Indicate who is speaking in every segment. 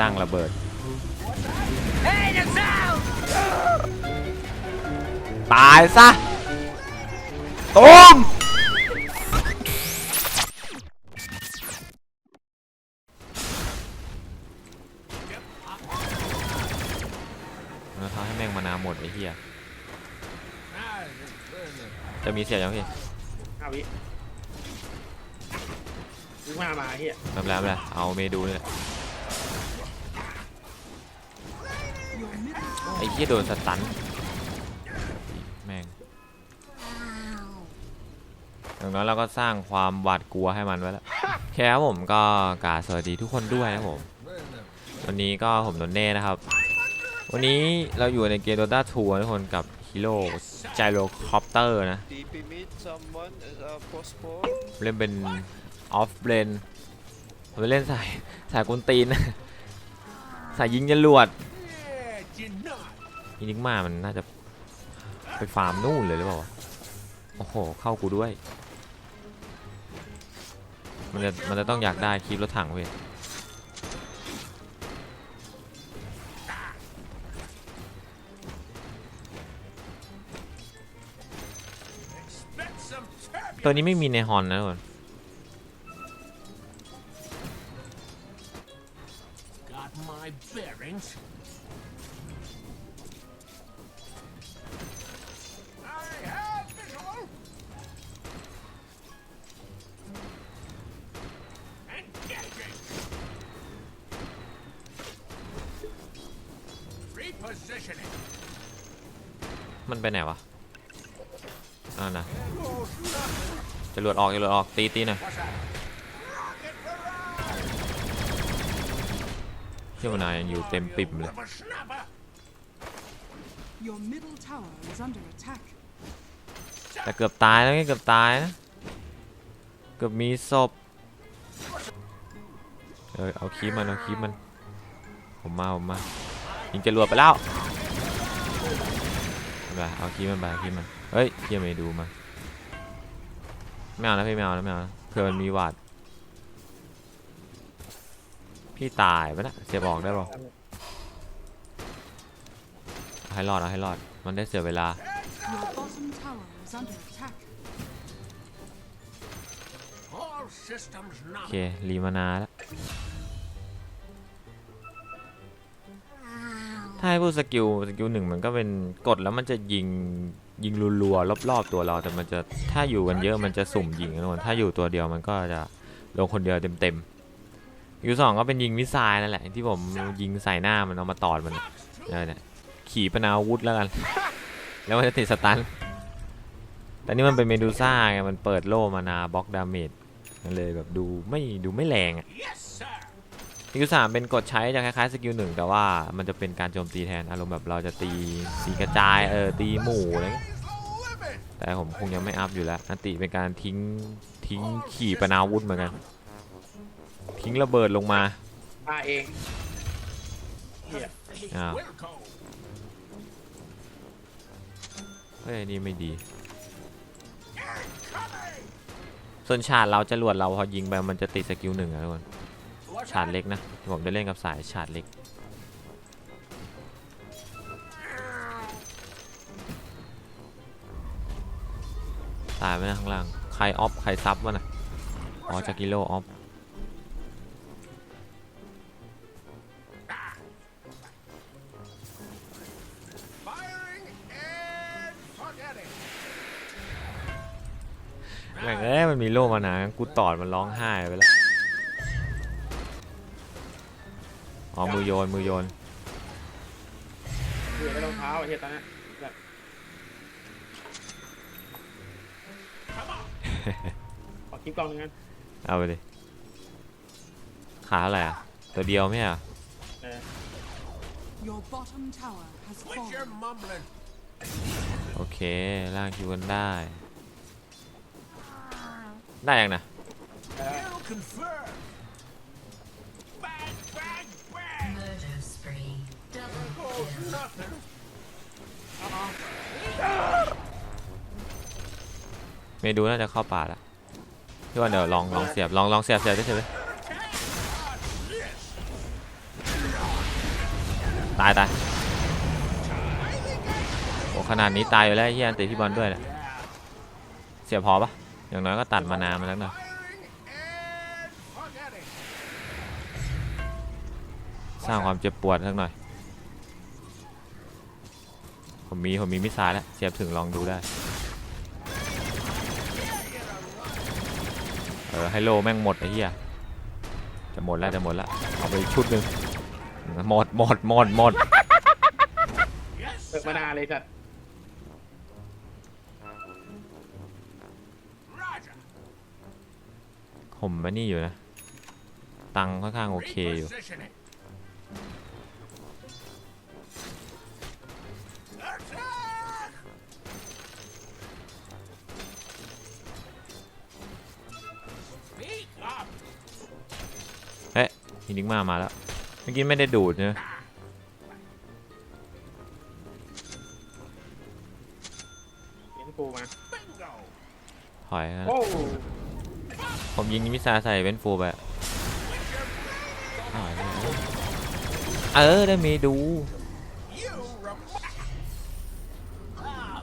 Speaker 1: ตั้งระเบิด ตายซะตูมแล้วทำให้แม่งมานาหมดไอ้เหี้ยจะมีเสียงยังพี่
Speaker 2: ห้าวิวิ่งมามาเฮีย
Speaker 1: ไม่เป็นไรไม่เป็นไรเอาเมดูนี่แอ้เหี้ยโดนสตันแม่งอย่างน้อยเราก็สร้างความหวาดกลัวให้มันไว้แล้วแค่ครับผมก็กราบสวัสดีทุกคนด้วยนะครับผม วันนี้ก็ผมโดนเน่นะครับ วันนี้เราอยู่ในเกม Dota 2ทุกคนกับฮีโร่ไจโรคอปเตอร์นะ เล่นเป็นออฟเ a นผมเล่นสายสายกุนตีนสายยิงจรวด ยิงมามันน่าจะไปฟาร์มนู่นเลยหรือเปล่าวะโอ้โห เข้ากูด้วย มันจะมันจะต้องอยากได้คลิปรถถังเว้ยตัวนี้ไม่มีในฮอนนะทุกคน มันไปไหนวะอ่านะจะหลวดออกจะหลวดออกตีตีหน่อย
Speaker 3: What's that?
Speaker 1: เชื่อมานายยังอยู่เต็มปิ่มเลย
Speaker 3: Whippersnapper.
Speaker 4: Your middle tower is under attack.
Speaker 1: แต่เกือบตายแล้วไงเกือบตายนะเกือบมีศพเออเอาคีบมันเอาคีบมัน ผมมาผมมายิงจะรวดไปแล้วเอา ไปเอาคีมันไปคีมันเฮ้ยเฮียไม่ดูมาไม่เอานะพี่ไม่เอานะไม่เอาเผื่อมันมีหวาดพี่ตายปะนะเสียบอกได้ป่ะเอให้รอดเอาให้รอดมันได้เสียเวลาโอเครีมานาแล้ว ถ้าให้พูดสกิลสกิลหนึ่งมันก็เป็นกดแล้วมันจะยิงยิงรัวๆรอบๆตัวเรา แต่มันจะถ้าอยู่กันเยอะมันจะสุ่มยิงนะทุกคนถ้าอยู่ตัวเดียวมันก็จะลงคนเดียวเต็มๆสกิลสองก็เป็นยิงมิสไซล์นั่นแหละที่ผมยิงใส่หน้ามันเอามาตอดมันเนี่ยขี่ปนาวุธแล้วกันแล้วมันจะติดสตันแต่นี่มันเป็นเมดูซ่าไงมันเปิดโล่มานาบล็อกดาเมจมันเลยแบบดูไม่ดูไม่แรงอะ สกิลสามเป็นกดใช้จะคล้ายๆสกิลหนึ่งแต่ว่ามันจะเป็นการโจมตีแทนอารมณ์แบบเราจะตีสีกระจายเออตีหมู่อะไรเงี้ย
Speaker 3: Limit.
Speaker 1: แต่ผมคงยังไม่อัพอยู่แล้วอันติเป็นการทิ้งทิ้งขี่ปนาวุธเหมือนกัน ทิ้งระเบิดลงมา
Speaker 2: มาเองเฮีย
Speaker 1: อ้าว
Speaker 3: Wilco.
Speaker 1: เฮ้ยอันนี่ไม่ดี
Speaker 3: Incoming.
Speaker 1: ส่วนฉาดเราจะรวดเราพอยิงไปมันจะติดสกิลหนึ่งอะทุกคน
Speaker 3: What's
Speaker 1: ฉาดเล็กนะ ผมจะเล่นกับสายฉาดเล็ก ตายไปนะข้างล่าง ใครออฟใครซับวะน่ะอ๋อจากิโลออฟแม่งเอ้ยมันมีโล่มานะกูตอดมันร้องไห้ไปแล้ว อ๋อมือโยนมือโยน
Speaker 2: เฮียได้รองเท้าเฮียตอนนั้นแบบขอคลิปกล้องหนึงกัน
Speaker 1: เอาไปดิขาเท่าไหร่อะ ตัวเดียวไม่ใช่เหรอ
Speaker 2: เออ
Speaker 4: Your bottom tower has
Speaker 3: Quit your
Speaker 4: fallen.
Speaker 3: mumbling.
Speaker 1: โอเคล่างคิวกันได้ ได้ยังนะ
Speaker 2: เออ
Speaker 3: You
Speaker 1: เมดูน่าจะเข้าป่าแล้วพี่ว่าเดี๋ยวลองลองเสียบลองลองเสียบเสียบได้เฉยตายตายโอ้ขนาดนี้ตายอยู่แล้วไอ้เฮียอันติพี่บอลด้วยเนี่ยเสียพอปะอย่างน้อยก็ตัดมานามาแล้วหน่อยสร้างความเจ็บปวดสักหน่อย ผมมี ผมมีมิสไซล์แล้วเสียบถึงลองดูได้ เออไฮโลแม่งหมดไอ้เหี้ยจะหมดแล้วจะหมดแล้วเอาไปอีกชุดหนึ่งหมดหมดหมดหมด
Speaker 2: เปิดมานานเลยสัตว์
Speaker 3: Roger.
Speaker 1: ผมไอ้นี่อยู่นะ ตังค์ค่อนข้างโอเคอยู่ มินิกมามาแล้ว เมื่อกี้ไม่ได้ดูดเนอะ
Speaker 2: เห็นปูมา
Speaker 3: Bingo.
Speaker 1: ถอยนะ
Speaker 2: โอ้
Speaker 1: ผมยิงมิสไซล์ใส่เวนฟูไปอะถอยเลยเออได้เมดู
Speaker 3: You rem- Ah,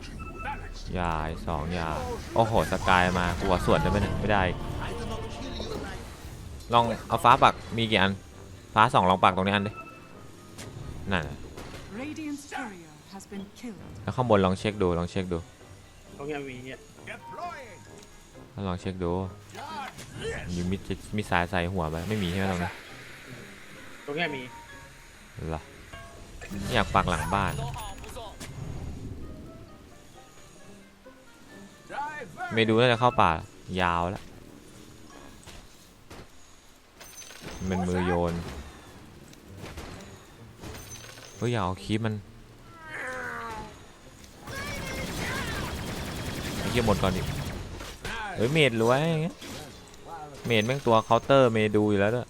Speaker 3: balance.
Speaker 1: ยายสองยา โอ้โห สกายมากูว่าส่วนได้ไหมเนี่ยไม่ได้อีก ลองเอาฟ้าปักมีกี่อัน ฟ้าสองลองปักตรงนี้อันดินั่นน่ะ
Speaker 4: Radiant's courier has been killed.
Speaker 1: แล้วข้างบนลองเช็คดูลองเช็คดู
Speaker 2: ตรงเนี้ยมีเนี่ย
Speaker 3: Deploying.
Speaker 1: ลองเช็คดู
Speaker 3: Dodge this.
Speaker 1: มีมิดมีสายใส่หัวไปไม่มีใช่ไหมตรงนี้น
Speaker 2: ตรงเนี้ยมี
Speaker 1: เหรออยากปักหลังบ้าน
Speaker 3: Divert.
Speaker 1: เมดูน่าจะเข้าป่ายาวแล้วมัน เป็นมือโยนเฮ้ยอย่าเอาคีบมันไอ้เหี้ยหมดก่อนดิเฮ้ยเมดรวยอย่างเงี้ยเมดแม่งตัวเคาน์เตอร์เมดูอยู่แล้วด้วย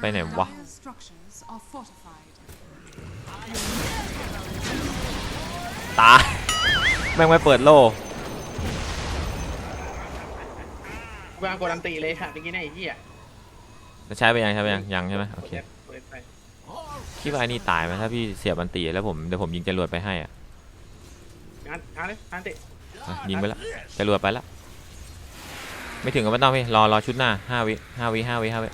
Speaker 1: ไปไหนวะตาแม่งไม่เปิดโล่
Speaker 2: วางกดอันตีเลยค่ะเมื่อกี้เนี่ยไอ้เหี้ย
Speaker 1: จะใช้ไปยังใช้ไปยังยังใช่ไหมโอเค
Speaker 2: เปิดไป
Speaker 1: คิดว่าไอ้นี่ตายไหมถ้าพี่เสียบอันตีแล้วผมเดี๋ยวผมยิงจรวดไปให้อะ
Speaker 2: งานงานเลยงานติ
Speaker 1: อะยิงไปละจรวดไปละไม่ถึงก็ไม่ต้องพี่รอรอชุดหน้าห้าวิห้าวิห้าวิห้าวิ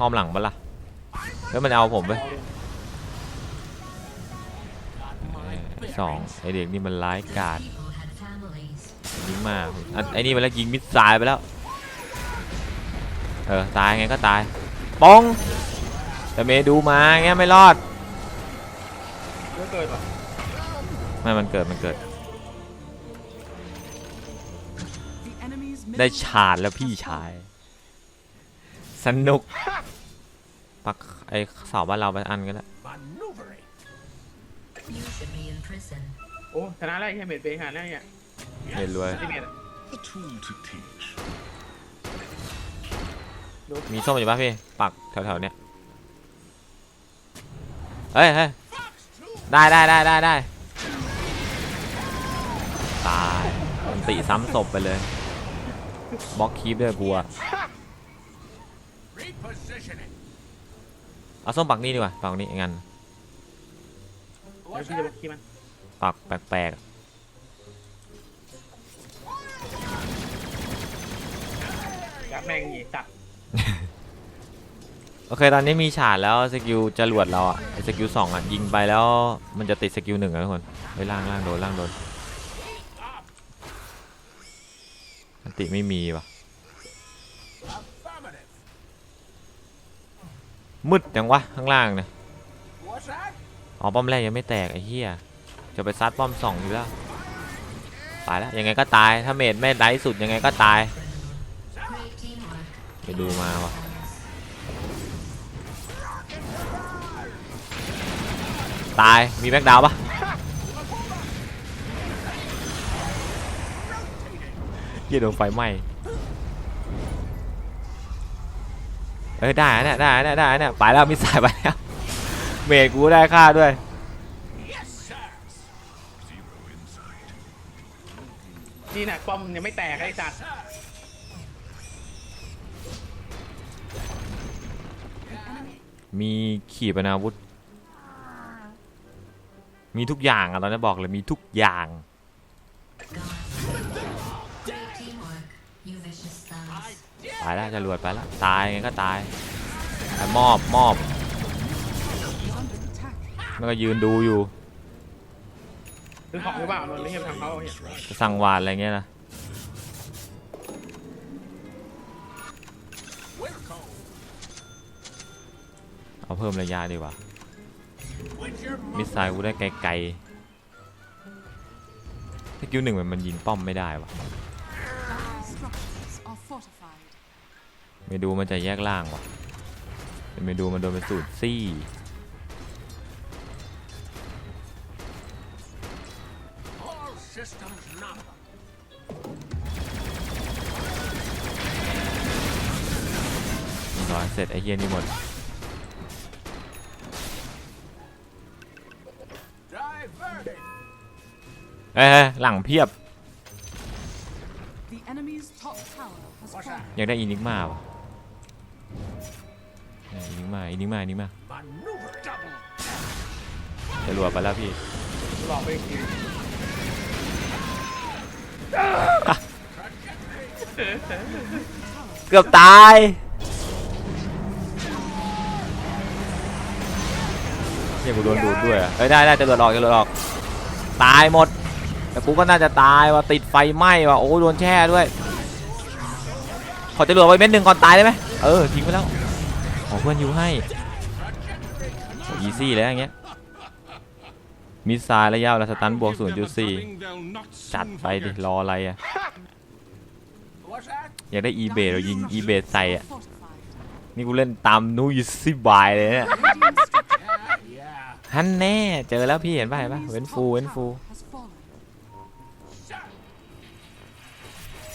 Speaker 1: อ้อมหลังปะล่ะแล้วมันเอาผมไป เอ้ย สองไอเด็กนี่มันร้ายกาจ
Speaker 5: People had families.
Speaker 1: ยิงมากอะไอ้นี่ไปแล้วยิงมิดไซล์ไปแล้ว เออ ตายไงก็ตายปองแต่เมดูมาเงี้ยไม่รอด
Speaker 2: เยอะเกินป่ะ
Speaker 1: ไม่ มันเกิด มันเกิด
Speaker 4: The enemy's
Speaker 1: ได้
Speaker 4: middle
Speaker 1: ฉาดแล้วพี่ชาย สนุก ปักไอเสาบ้านเราไปอันกันแล้ว
Speaker 3: Maneuvering.
Speaker 5: You should be in prison.
Speaker 2: โอ้ชนะแล้วไอ้เหี้ยเมดเบย์หาแล้วเนี่ย
Speaker 1: เห็นรวย
Speaker 2: ที่เมดอะ
Speaker 3: A tool to teach.
Speaker 1: มีส้มอยู่ป่ะพี่ ปักแถวๆเนี้ยเฮ้ยเฮ้ยได้ได้ได้ได้ได้ตายมันติซ้ำศพไปเลยบล็อกคีปด้วยกูอะ
Speaker 3: Repositioning.
Speaker 1: เอาส้มปักนี่ดีกว่าปักนี่งั้น
Speaker 2: เดี๋ยวพี่จะบอกขี้มัน
Speaker 1: ปักแปลกๆอะ
Speaker 2: ยัดแม่งหนีตัด
Speaker 1: โอเค ตอนนี้มีฉาดแล้วสกิลจรวดเราอะไอ้สกิลสองอะยิงไปแล้วมันจะติดสกิลหนึ่งอะทุกคนไปล่างล่างโดนล่างโดนอันติไม่มีว่ะ
Speaker 3: Affirmative.
Speaker 1: มืดจังวะข้างล่างเนี่ย
Speaker 3: What's that?
Speaker 1: อ๋อป้อมแรกยังไม่แตกไอ้เหี้ย จะไปซัดป้อมสองอยู่แล้วตายแล้วยังไงก็ตายถ้าเมดไม่ได้สุดยังไงก็ตายไปดูมาว่ะตายมีแบ็กดาวปะเหี้ยโดนไฟไหม้เอ้ยได้เนี่ยได้เนี่ยได้เนี่ยไปแล้วมิสไซล์ไปแล้วเมดกูได้ค่าด้วยี้
Speaker 2: น่ะป้อมยังไม่แตกไอ้สัตว์
Speaker 1: มีขีปนาวุธ มีทุกอย่างอะตอนนี้บอกเลยมีทุกอย่าง ตายแล้วจะรวดไปแล้วตายไงก็ตายไปมอบมอบแล้วก็ยืนดูอยู่
Speaker 2: ซื้อของหรือเปล่านนท์ไม่ใช่ทางเขาเห็น
Speaker 1: จะสั่งหวานอะไรเงี้ยนะเอาเพิ่มระยะดีกว่า มิสไซล์กูได้ไกลๆสกิลหนึ่งมันมันยิงป้อมไม่ได้วะ
Speaker 4: Our structures are fortified.
Speaker 1: เมดูมันจะแยกล่างวะแต่เมดูมันโดนเป็นสูตรซี่
Speaker 3: systems nominal.
Speaker 1: ร้อยเสร็จไอ้เฮียนี่หมด
Speaker 3: Diverted.
Speaker 1: เอ้ยหลังเพียบ
Speaker 4: The enemy's top tower has
Speaker 3: What's
Speaker 4: fallen.
Speaker 3: that?
Speaker 1: อยากได้อินิกมาวะอินิกมาอินิกมาอินิกมา
Speaker 3: Maneuver double.
Speaker 1: จะรัวไปแล้วพี่
Speaker 2: หลอกไปอีกที
Speaker 1: เกือบตายเฮียกูโดนดูดด้วยอะเฮ้ยได้ได้จะรวดออกจะรวดออก ตายหมด แต่กูก็น่าจะตายว่ะติดไฟไหม้ว่ะโอ้โดนแช่ด้วย ขอจะรวดไว้เม็ดหนึ่งก่อนตายได้ไหมเออทิ้งไปแล้วขอเพื่อนยูให้อีซี่แล้วอย่างเงี้ย มิสไซล์ระยะเวลาสตันบวก 0.4 จัดไปดิ รออะไรอะ อยากได้อีเบดเรายิงอีเบดใส่อะ นี่กูเล่นตามนูยซิบายเลยเนี่ยฮันแน่ เจอแล้วพี่เห็นป่ะเห็นป่ะเว้นฟูเว้นฟู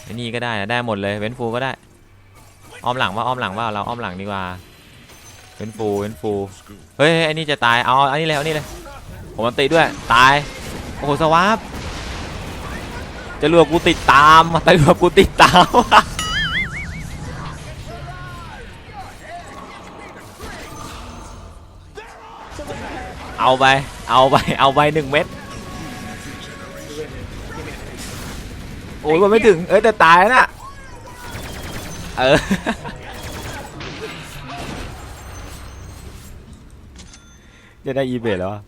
Speaker 1: ไอ้นี่ก็ได้นะได้หมดเลยเว้นฟูก็ได้ อ้อมหลังว่าอ้อมหลังว่าเราอ้อมหลังดีกว่าเว้นฟูเว้นฟู เฮ้ยไอ้นี่จะตาย เอาอันนี้เลยเอาอันนี้เลย ผมมันติดด้วยตายโอ้โหสวาปจะรวบกูติดตามจะรวบกูติดตามเอาไปเอาไปเอาไปหนึ่งเม็ดโอ้ยมันไม่ถึงเอ้ยแต่ตายน่ะเออจะได้อีเบแล้วอะ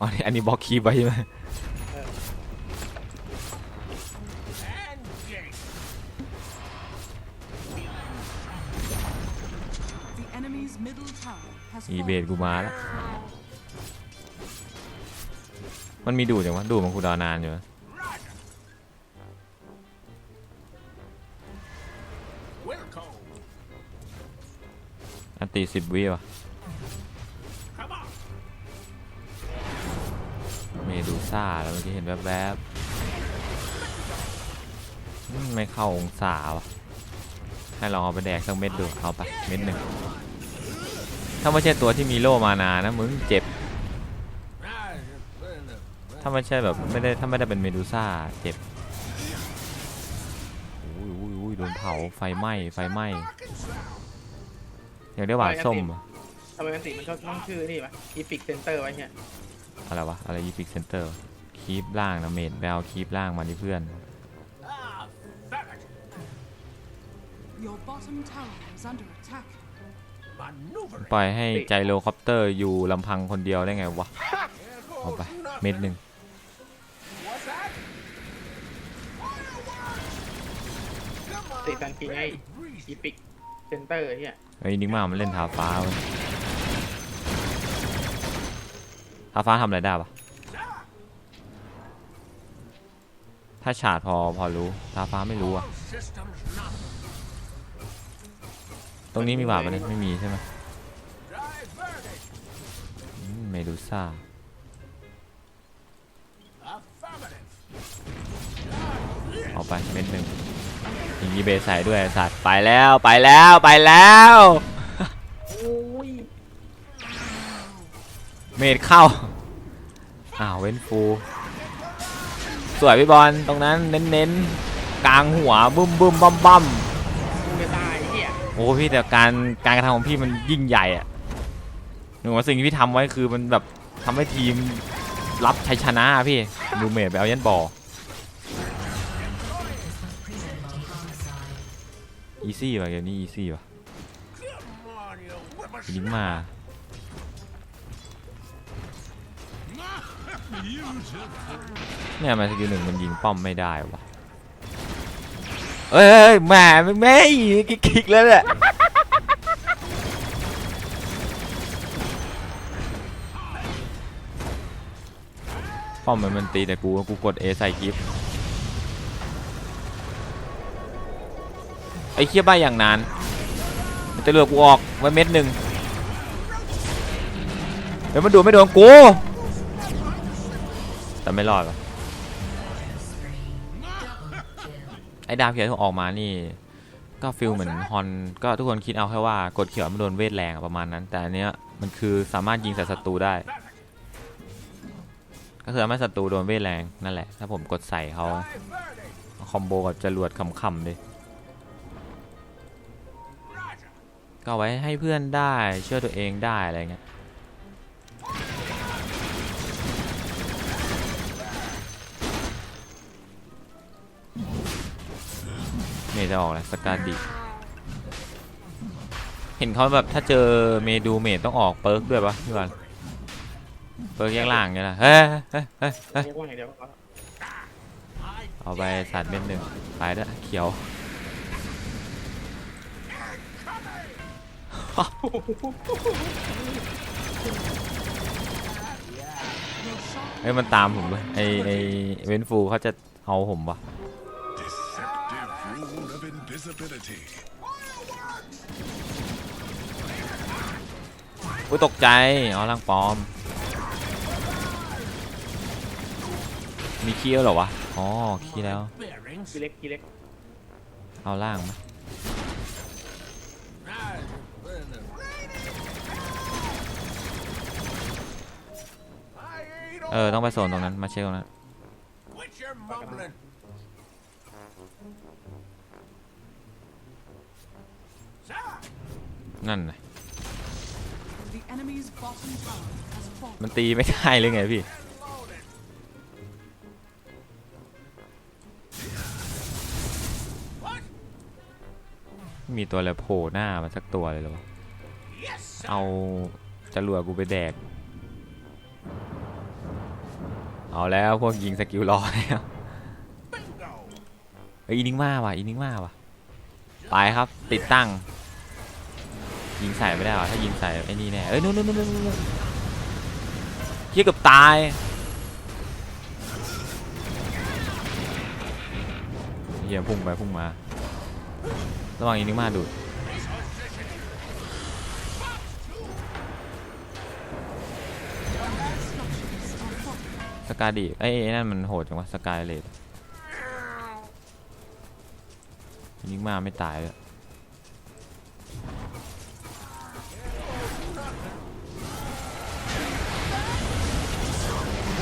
Speaker 1: อ๋อนี่อันนี้บล็อกคีย์ไว้ใช่ไหมอีเบ
Speaker 4: fallen.
Speaker 1: กูมาแล้ว มันมีดูดอย่างวะดูดมันคูดานานอยู่นะอันตีสิบวิวะ ซ่าแล้วเมื่อกี้เห็นแวบๆไม่เข้าองศาวะให้ลองเอาไปแดกสักเม็ดดูเอาไปเม็ดหนึ่งถ้าไม่ใช่ตัวที่มีโล่มานานะมึงเจ็บ ถ้าไม่ใช่แบบไม่ได้ถ้าไม่ได้เป็นเมดูซ่าเจ็บอุ้ยอุ้ยอุ้ยโดนเผาไฟไหม้ไฟไหม้อยากได้หวานส้ม
Speaker 2: ทำไมมันติมันชอบตั้งชื่อนี่ปะอีพิกเซนเตอร์ไว้เนี่ย
Speaker 1: อะไรวะ อะไรยีพิกเซนเตอร์คีปล่างนะเมดแบลคีปล่างมาดิเพื่อน
Speaker 3: Ah, damn it.
Speaker 4: Your bottom tower is under attack.
Speaker 3: Maneuvering.
Speaker 1: ปล่อยให้ไจโรคอปเตอร์อยู่ลำพังคนเดียวได้ไงวะ เอาไป เม็ดหนึ่ง
Speaker 3: What's that?
Speaker 2: ติดตันกิงไง
Speaker 3: Breezy.
Speaker 2: อีพิกเซนเตอร์เนี่ย
Speaker 1: ไอ้นิกมามันเล่นทาฟ้าเว้ย ทาฟ้าทำอะไรได้ปะถ้าฉาดพอพอรู้ทาฟ้าไม่รู้อะ
Speaker 3: Systems nominal.
Speaker 1: ตรงนี้มีหวาดปะเนี่ยไม่มีใช่ไหม
Speaker 3: Diverted.
Speaker 1: อืมเมดูซ่า
Speaker 3: Affirmative.
Speaker 1: เอาไปเม็ดหนึ่งยิงยีเบใส่ด้วยไอ้สัตว์ไปแล้วไปแล้วไปแล้ว
Speaker 2: โอ้ย
Speaker 1: เมดเข้า อ้าวเว้นฟูสวยพี่บอลตรงนั้นเน้นๆกลางหัวบึ้มบึ้มบั้มบั้ม
Speaker 2: มึงจะตายไอ้เหี้ย
Speaker 1: โอ้พี่แต่การการกระทำของพี่มันยิ่งใหญ่อะหนึ่งว่าสิ่งที่พี่ทำไว้คือมันแบบทำให้ทีมรับชัยชนะอะพี่ดูเมดไปเอายันบออีซี่ป่ะเกมนี้อีซี่ป่ะ
Speaker 3: Come on, you whippersnapper.
Speaker 1: ยิงมา เนี่ยมันสกิลหนึ่งมันยิงป้อมไม่ได้วะเอ้ยแหมไม่ไม่คิกแล้วเนี่ยป้อมมันมันตีแต่กูกูกด A ใส่กิฟต์ไอ้เคี้ยบ้าอย่างนานมันจะเลือกกูออกไว้เม็ดหนึ่งเดี๋ยวมันดูดไม่โดนกู แต่ไม่รอดหรอไอ้ดาวเขียวที่ออกมานี่ ก็ฟิลเหมือนฮอนก็ทุกคนคิดเอาแค่ว่ากดเขียวมันโดนเวทแรงประมาณนั้น แต่อันเนี้ยมันคือสามารถยิงใส่ศัตรูได้ ก็คือทำให้ศัตรูโดนเวทแรงนั่นแหละ ถ้าผมกดใส่เขาคอมโบกับจรวดคำๆเลยก็ไว้ให้เพื่อนได้ช่วยตัวเองได้อะไรเงี้ย เมย์จะออกแล้วสกาดิเห็นเขาแบบถ้าเจอเมดูเมดต้องออกเปิร์กด้วยปะพี่บอลเปิร์กแยกล่างเนี่ยนะเฮ้ยเฮ้ยเฮ้ยเฮ้ย
Speaker 2: เอา
Speaker 1: ไปสัตว์เม็ดหนึ่งไปด้วเขียวเฮ้ยมันตามผมเลยไอไอเวนฟูเขาจะเอาผมวะ
Speaker 6: invisibility.
Speaker 1: อุ้ยตกใจ อ๋อร่างปลอม มีขี้แล้วเหรอวะ อ๋อขี้แล้ว
Speaker 3: Bearings.
Speaker 2: กีเล็กกีเล็ก
Speaker 1: เอาล่างไหม
Speaker 3: Right. Well, then. I ain't
Speaker 1: เออ ต้องไปโซนตรงนั้น มาเช็คตรงนั้น
Speaker 3: Quit your mumbling.
Speaker 1: นั่นน่ะ
Speaker 4: The enemy's bottom tower has fallen.
Speaker 1: มันตีไม่ได้เลยไงพี่
Speaker 3: loaded.
Speaker 1: มีตัวอะไรโผล่หน้ามาสักตัวเลยเหรอวะ
Speaker 3: Yes, sir.
Speaker 1: เอาจรวดกูไปแดก เอาแล้วพวกยิงสกิลรอแล้ว
Speaker 3: Bingo.
Speaker 1: เฮ้ยอินิกมาว่ะอินิกมาว่ะไปครับติดตั้ง ยิงใส่ไม่ได้ว่ะถ้ายิงใส่ไอ้นี่แน่เอ้ยนู่นนู่นนู่นนู่นเฮียเกือบตายเฮียพุ่งไปพุ่งมา ระวังอินิมาดูดสกาดิไอ้นั่นมันโหดจังวะสกายเลดยิงมาไม่ตายเลย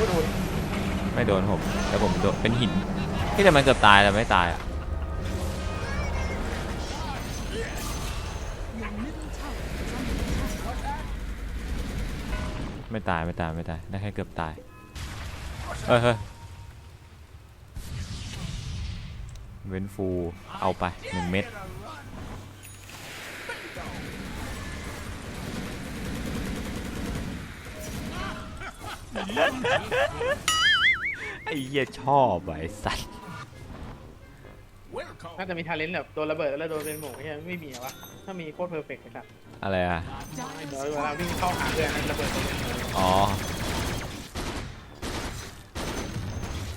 Speaker 2: โอ้โห
Speaker 1: ไม่โดนผมแต่ผมโดนเป็นหินที่แต่มันเกือบตายแต่ไม่ตายอะไม่ตายไม่ตายไม่ตายได้แค่เกือบตายเฮ้ยเฮ้ยเว้นฟูเอาไปหนึ่งเม็ด ไอ้เหี้ยชอบว่ะไอ้สัส
Speaker 3: Welcome.
Speaker 2: น่าจะมีทาเลนต์แบบโดนระเบิดแล้วโดนเป็นหมูเนี่ยไม่มีเหรอวะ ถ้ามีโคตรเพอร์เฟกต์เลยครับ
Speaker 1: อะไรอะ
Speaker 2: เดี๋ยวเวลาวิ่งเข้าหาเพื่อนนั้นระเบิดตรงนี้
Speaker 1: อ๋อ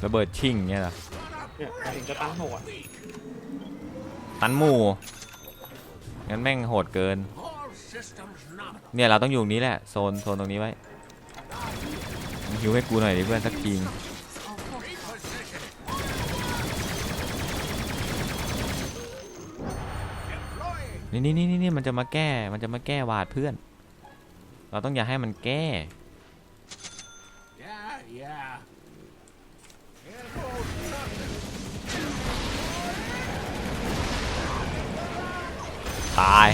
Speaker 1: ระเบิดชิ่งเนี่ยเหรอ
Speaker 2: เนี่ยมาถึงจะตั้งหัว
Speaker 1: ตันหมู่งั้นแม่งโหดเกิน
Speaker 3: All systems nominal.
Speaker 1: เนี่ยเราต้องอยู่ตรงนี้แหละ โซนโซนตรงนี้ไว้ คิวให้กูหน่อยดิเพื่อนสักทีนี่นี่นี่นี่มันจะมาแก้ มันจะมาแก้วาดเพื่อน เราต้องอย่าให้มันแก้ ตาย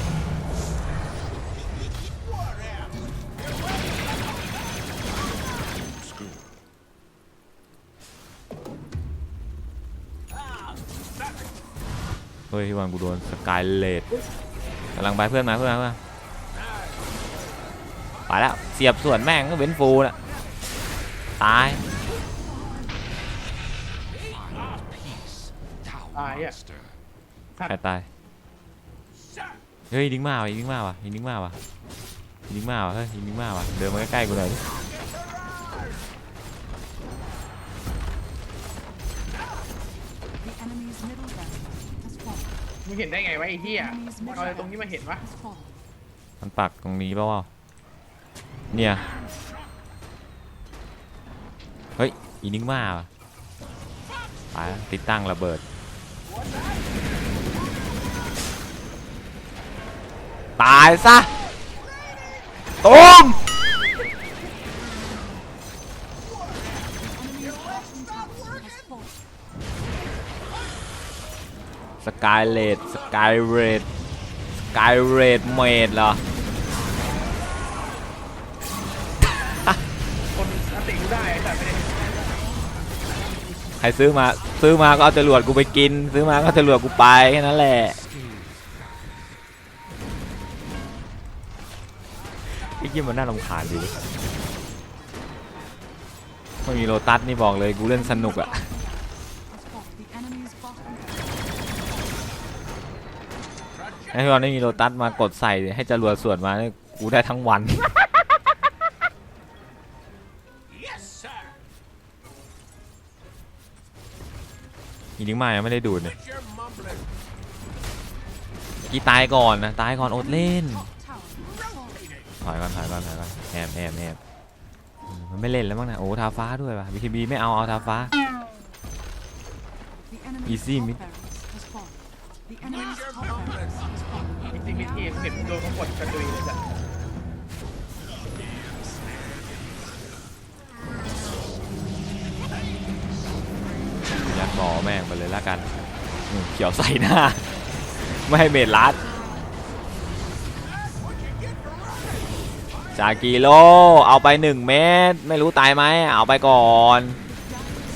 Speaker 1: เฮ้ยที่วันกูโดนสกายเลดกำลังไปเพื่อนมาเพื่อนมาเพื่อนไปแล้วเสียบส่วนแม่งก็เว้นฟูน่ะตาย
Speaker 2: ตายอะ
Speaker 1: ใครตายเฮ้ยยิงมาว่ะยิงมาว่ะยิงมาว่ะยิงมาว่ะเฮ้ยยิงมาว่ะเดินมาใกล้ๆกูหน่อย
Speaker 2: มึงเห็นได้ไงวะไอ้เหี้ยเอาตรงนี้มาเห็นวะ
Speaker 1: มันปักตรงนี้เปล่าวะเนี่ย เฮ้ย อีนิงมาว่ะไปติดตั้งระเบิด ตายซะตูม สกายเลดสกายเรดสกายเรดเมดเหรอ
Speaker 2: คนอันติกูได้แต่ไม่ได้
Speaker 1: ใครซื้อมาซื้อมาก็เอาจรวดกูไปกิน ซื้อมาก็จรวดกูไปแค่นั้นแหละไอ้เหี้ยมันน่ารำคาญดีไม่มีโลตัสนี่บอกเลยกูเล่นสนุกอะ
Speaker 4: Has fallen. The enemy's bottom tower
Speaker 1: ไอ้ตอนไม่มีโลตัสมากดใส่ให้จรวดสวนมาเนี่ยกูได้ทั้งวัน
Speaker 3: Yes, sir.
Speaker 1: อีนิงมายังไม่ได้ดูดเลย
Speaker 3: Quit your mumbling.
Speaker 1: กี่ตายก่อนนะตายก่อนอดเล่น
Speaker 4: top tower has fallen.
Speaker 1: ถอยก่อนถอยก่อนถอยก่อนแอบแอบแอบอืมมันไม่เล่นแล้วมั้งนะโอ้ทาฟ้าด้วยป่ะ BKB ไม่เอาเอาทาฟ้า
Speaker 4: The enemy's
Speaker 1: Easy,
Speaker 4: top
Speaker 1: mid.
Speaker 4: barracks has fallen. The enemy's
Speaker 3: your
Speaker 4: top barracks has fallen.
Speaker 2: จริงๆมิทีเห็นโดนเขากดกระดุยเลยจ้ะ
Speaker 1: ยัดหมอแม่งไปเลยละกันเขียวใส่หน้า ไม่ให้เมดลัดจากกิโล เอาไปหนึ่งเมตร ไม่รู้ตายไหม เอาไปก่อน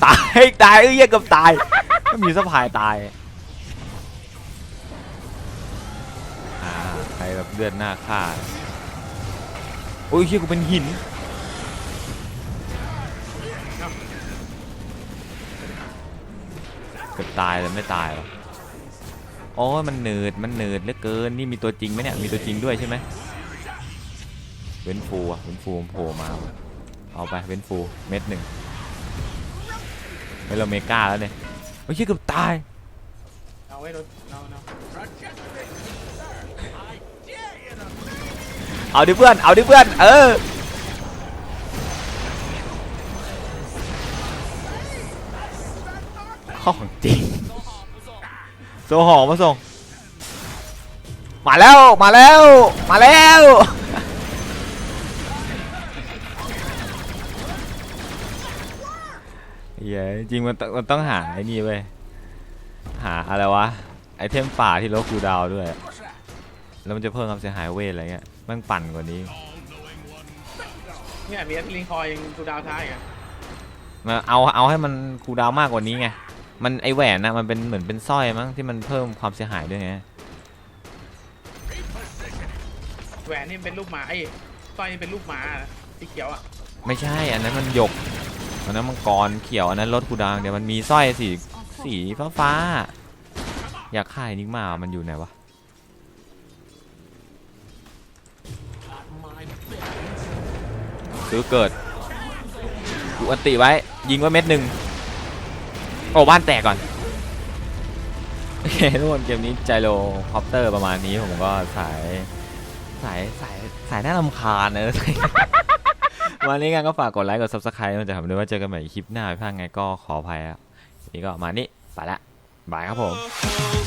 Speaker 1: ตาย ตายเอ้ยเหี้ยเกับตาย มีสะพายตาย เลือดหน้าฆ่าโอ้ยเฮียกูเป็นหินเกือบตายแต่ไม่ตายหรอโอ้ยมันหนืดมันหนืดเหลือเกินนี่มีตัวจริงไหมเนี่ยมีตัวจริงด้วยใช่ไหมเว้นฟูอะเว้นฟูมันโผล่มาเอาไปเว้นฟูเม็ดหนึ่งไม่เราเมกาแล้วเนี่ยโอ้ยเหี้ยเกือบตาย
Speaker 2: เอาไว้ดนเอาเอา
Speaker 1: เอาดิเพื่อน เอาดิเพื่อน เออ ของจริง โซหอมาส่ง มาแล้ว มาแล้ว มาแล้วเหี้จริงมันต้องมันต้องหาไอ้นี่เว้ย หาอะไรวะ ไอเทมป่าที่ลดคูดาวด้วย แล้วมันจะเพิ่มความเสียหายเวทอะไรเงี้ย แมันปั่นกว่านี้
Speaker 2: เนี่ยมีแอตลิงคอยยังดูดาวท้ายอะ
Speaker 1: มาเอาเอาให้มันคูลดาวน์มากกว่านี้ไง มันไอแหวนนะมันเป็นเหมือนเป็นสร้อยมั้งที่มันเพิ่มความเสียหายด้วยไง
Speaker 2: แหวนนี่เป็นรูปหมาไอ้สร้อยนี่เป็นรูปหมาอะสีเขียวอะ
Speaker 1: ไม่ใช่อันนั้นมันหยก อันนั้นมังกรเขียวอันนั้นลดคูลดาวน์เดี๋ยวมันมีสร้อยสี
Speaker 4: Are
Speaker 1: สี
Speaker 4: fallen.
Speaker 1: ฟ้าฟ้าๆอยากขายนิกมา มันอยู่ไหนวะ ซื้อเกิดดูอันติไว้ ยิงไว้เม็ดหนึ่งโอ้บ้านแตกก่อนโอเคทุกคนเกมนี้ไจโรคอปเตอร์ประมาณนี้ผมก็สายสายสายสายน่ารำคาญนะวันนี้กันก็ฝากกดไลค์กด subscribe มันจะทำด้วยว่าเจอกันใหม่คลิปหน้าพลาดไงก็ขออภัยอะนนี้ก็มานี่ไปละบายครับผม
Speaker 7: Oh,